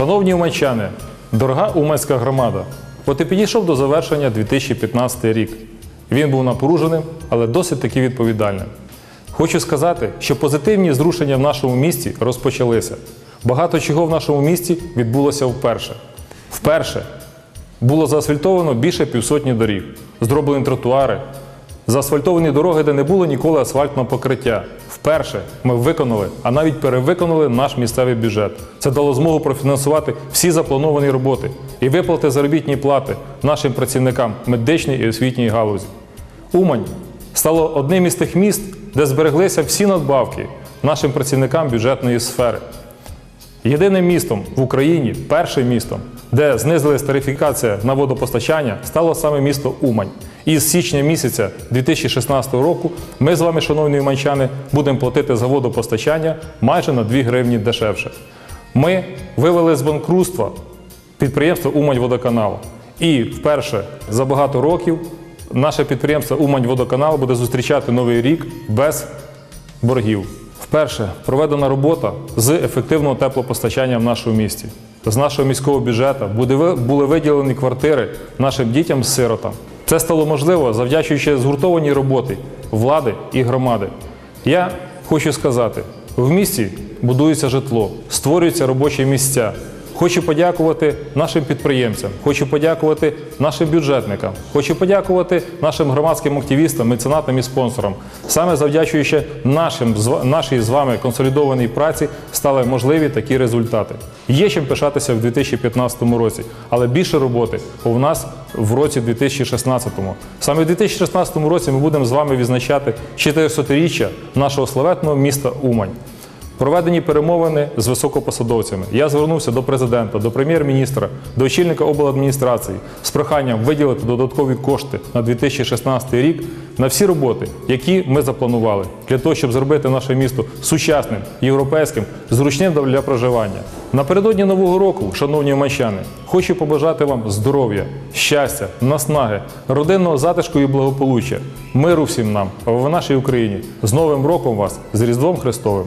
Шановні уманчани, дорога уманська громада, от і підійшов до завершення 2015 рік. Він був напруженим, але досить таки відповідальним. Хочу сказати, що позитивні зрушення в нашому місті розпочалися. Багато чого в нашому місті відбулося вперше. Вперше було заасфальтовано більше півсотні доріг, зроблені тротуари, заасфальтовані дороги, де не було ніколи асфальтного покриття. Вперше ми виконали, а навіть перевиконали наш місцевий бюджет. Це дало змогу профінансувати всі заплановані роботи і виплати заробітні плати нашим працівникам медичної і освітньої галузі. Умань стало одним із тих міст, де збереглися всі надбавки нашим працівникам бюджетної сфери. Єдиним містом в Україні, першим містом, де знизилась тарифікація на водопостачання, стало саме місто Умань. І з січня місяця 2016 року ми з вами, шановні уманчани, будемо платити за водопостачання майже на 2 гривні дешевше. Ми вивели з банкрутства підприємство Умань-Водоканал. І вперше за багато років наше підприємство Умань-Водоканал буде зустрічати новий рік без боргів. Вперше проведена робота з ефективного теплопостачання в нашому місті. З нашого міського бюджету були виділені квартири нашим дітям-сиротам. Це стало можливо завдячуючи згуртованій роботі влади і громади. Я хочу сказати: в місті будується житло, створюються робочі місця. Хочу подякувати нашим підприємцям, хочу подякувати нашим бюджетникам, хочу подякувати нашим громадським активістам, меценатам і спонсорам. Саме завдячуючи нашим нашій з вами консолідованій праці стали можливі такі результати. Є чим пишатися в 2015 році, але більше роботи у нас в році 2016. Саме в 2016 році ми будемо з вами відзначати 400-річчя нашого славетного міста Умань. Проведені перемовини з високопосадовцями. Я звернувся до президента, до прем'єр-міністра, до очільника обладміністрації з проханням виділити додаткові кошти на 2016 рік на всі роботи, які ми запланували, для того, щоб зробити наше місто сучасним, європейським, зручним для проживання. Напередодні нового року, шановні уманчани, хочу побажати вам здоров'я, щастя, наснаги, родинного затишку і благополуччя, миру всім нам в нашій Україні. З Новим роком вас, з Різдвом Христовим!